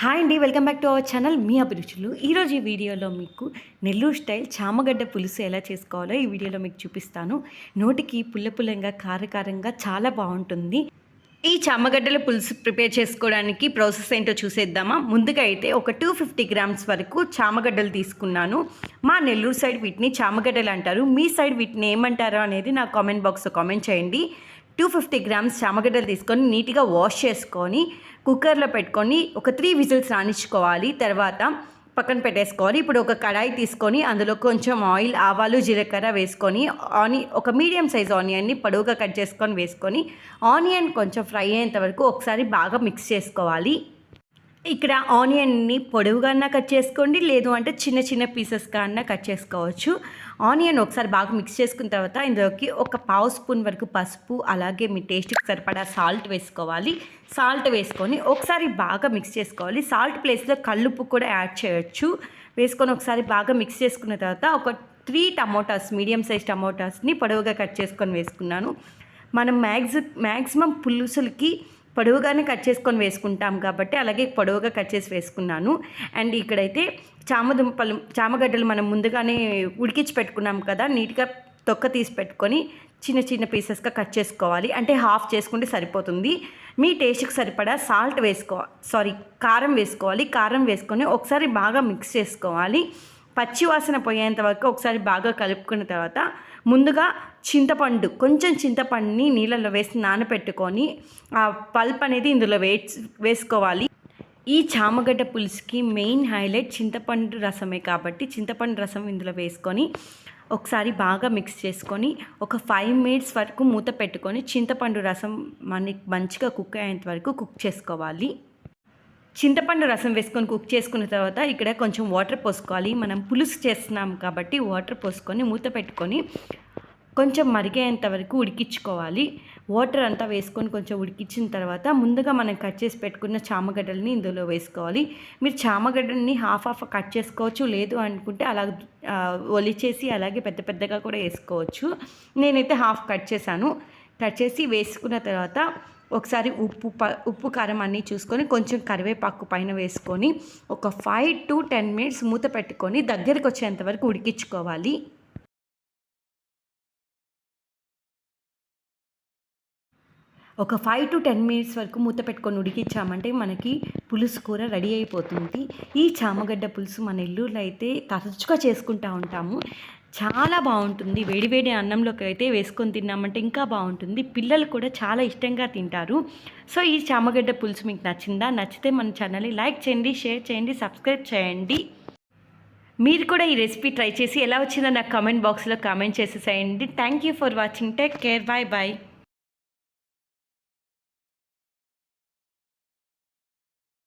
Hi అండి welcome back to our channel. మీ అభిరుచులు. ఈరోజు ఈ వీడియోలో మీకు నెల్లూరు స్టైల్ చామగడ్డ పులుసు ఎలా చేసుకోవాలో ఈ వీడియోలో మీకు చూపిస్తాను. నోటికి పుల్ల పుల్లంగా కారకారంగా చాలా బాగుంటుంది. ఈ చామగడ్డల పులుసు ప్రిపేర్ చేసుకోవడానికి ప్రాసెస్ ఏంటో చూసేద్దామా? ముందుగా అయితే ఒక టూ ఫిఫ్టీ గ్రామ్స్ వరకు చామగడ్డలు తీసుకున్నాను. మా నెల్లూరు సైడ్ వీటిని చామగడ్డలు అంటారు. మీ సైడ్ వీటిని ఏమంటారో అనేది నా కామెంట్ బాక్స్లో కామెంట్ చేయండి. టూ ఫిఫ్టీ గ్రామ్స్ చామగడ్డలు తీసుకొని నీట్గా వాష్ చేసుకొని కుక్కర్లో పెట్టుకొని ఒక త్రీ విజిల్స్ రాణించుకోవాలి. తర్వాత పక్కన పెట్టేసుకోవాలి. ఇప్పుడు ఒక కడాయి తీసుకొని అందులో కొంచెం ఆయిల్ ఆవాలు జీలకర్ర వేసుకొని ఆని ఒక మీడియం సైజ్ ఆనియన్ని పొడవుగా కట్ చేసుకొని వేసుకొని ఆనియన్ కొంచెం ఫ్రై అయ్యేంత వరకు ఒకసారి బాగా మిక్స్ చేసుకోవాలి. ఇక్కడ ఆనియన్ని పొడవుగా కట్ చేసుకోండి లేదు అంటే చిన్న చిన్న పీసెస్గా అన్నా కట్ చేసుకోవచ్చు. ఆనియన్ ఒకసారి బాగా మిక్స్ చేసుకున్న తర్వాత ఇందులోకి ఒక పావు స్పూన్ వరకు పసుపు అలాగే మీ టేస్ట్కి సరిపడా సాల్ట్ వేసుకోవాలి. సాల్ట్ వేసుకొని ఒకసారి బాగా మిక్స్ చేసుకోవాలి. సాల్ట్ ప్లేస్లో కల్లుప్పు కూడా యాడ్ చేయొచ్చు. వేసుకొని ఒకసారి బాగా మిక్స్ చేసుకున్న తర్వాత ఒక త్రీ టమోటాస్ మీడియం సైజ్ టమోటాస్ని పొడవుగా కట్ చేసుకొని వేసుకున్నాను. మనం మ్యాక్సి మ్యాక్సిమం పులుసులకి పొడవుగానే కట్ చేసుకొని వేసుకుంటాం కాబట్టి అలాగే పొడవుగా కట్ చేసి వేసుకున్నాను. అండ్ ఇక్కడైతే చామదుంపలు చామగడ్డలు మనం ముందుగానే ఉడికించి పెట్టుకున్నాం కదా నీట్గా తొక్క తీసి పెట్టుకొని చిన్న చిన్న పీసెస్గా కట్ చేసుకోవాలి. అంటే హాఫ్ చేసుకుంటే సరిపోతుంది. మీ టేస్ట్కి సరిపడా సాల్ట్ వేసుకో సారీ కారం వేసుకోవాలి. కారం వేసుకొని ఒకసారి బాగా మిక్స్ చేసుకోవాలి. పచ్చి వాసన పోయేంత వరకు ఒకసారి బాగా కలుపుకున్న తర్వాత ముందుగా చింతపండు కొంచెం చింతపండుని నీళ్ళలో వేసి నానబెట్టుకొని ఆ పల్ప్ అనేది ఇందులో వే వేసుకోవాలి. ఈ చామగడ్డ పులుసుకి మెయిన్ హైలైట్ చింతపండు రసమే కాబట్టి చింతపండు రసం ఇందులో వేసుకొని ఒకసారి బాగా మిక్స్ చేసుకొని ఒక ఫైవ్ మినిట్స్ వరకు మూత పెట్టుకొని చింతపండు రసం మనకి మంచిగా కుక్ అయ్యేంత వరకు కుక్ చేసుకోవాలి. చింతపండు రసం వేసుకొని కుక్ చేసుకున్న తర్వాత ఇక్కడ కొంచెం వాటర్ పోసుకోవాలి. మనం పులుసు చేస్తున్నాం కాబట్టి వాటర్ పోసుకొని మూత పెట్టుకొని కొంచెం మరిగేంత వరకు ఉడికించుకోవాలి. వాటర్ అంతా వేసుకొని కొంచెం ఉడికించిన తర్వాత ముందుగా మనం కట్ చేసి పెట్టుకున్న చామగడ్డల్ని ఇందులో వేసుకోవాలి. మీరు చామగడ్డల్ని హాఫ్ హాఫ్ కట్ చేసుకోవచ్చు లేదు అనుకుంటే అలా ఒలిచేసి అలాగే పెద్ద పెద్దగా కూడా వేసుకోవచ్చు. నేనైతే హాఫ్ కట్ చేశాను. కట్ చేసి వేసుకున్న తర్వాత ఒకసారి ఉప్పు ప ఉప్పు కారం అన్నీ చూసుకొని కొంచెం కరివేపాకు పైన వేసుకొని ఒక ఫైవ్ టు టెన్ మినిట్స్ మూత పెట్టుకొని దగ్గరికి వచ్చేంత వరకు ఉడికించుకోవాలి. ఒక ఫైవ్ టు టెన్ మినిట్స్ వరకు మూత పెట్టుకొని ఉడికించామంటే మనకి పులుసు కూర రెడీ అయిపోతుంది. ఈ చామగడ్డ పులుసు మన ఇల్లులో అయితే తరచుగా చేసుకుంటూ ఉంటాము. చాలా బాగుంటుంది. వేడివేడి అన్నంలోకి అయితే వేసుకొని తిన్నామంటే ఇంకా బాగుంటుంది. పిల్లలు కూడా చాలా ఇష్టంగా తింటారు. సో ఈ చామగడ్డ పులుసు మీకు నచ్చిందా? నచ్చితే మన ఛానల్ని లైక్ చేయండి షేర్ చేయండి సబ్స్క్రైబ్ చేయండి. మీరు కూడా ఈ రెసిపీ ట్రై చేసి ఎలా వచ్చిందో నాకు కామెంట్ బాక్స్లో కామెంట్ చేసేసేయండి. Thank you for watching. Take care. Bye bye.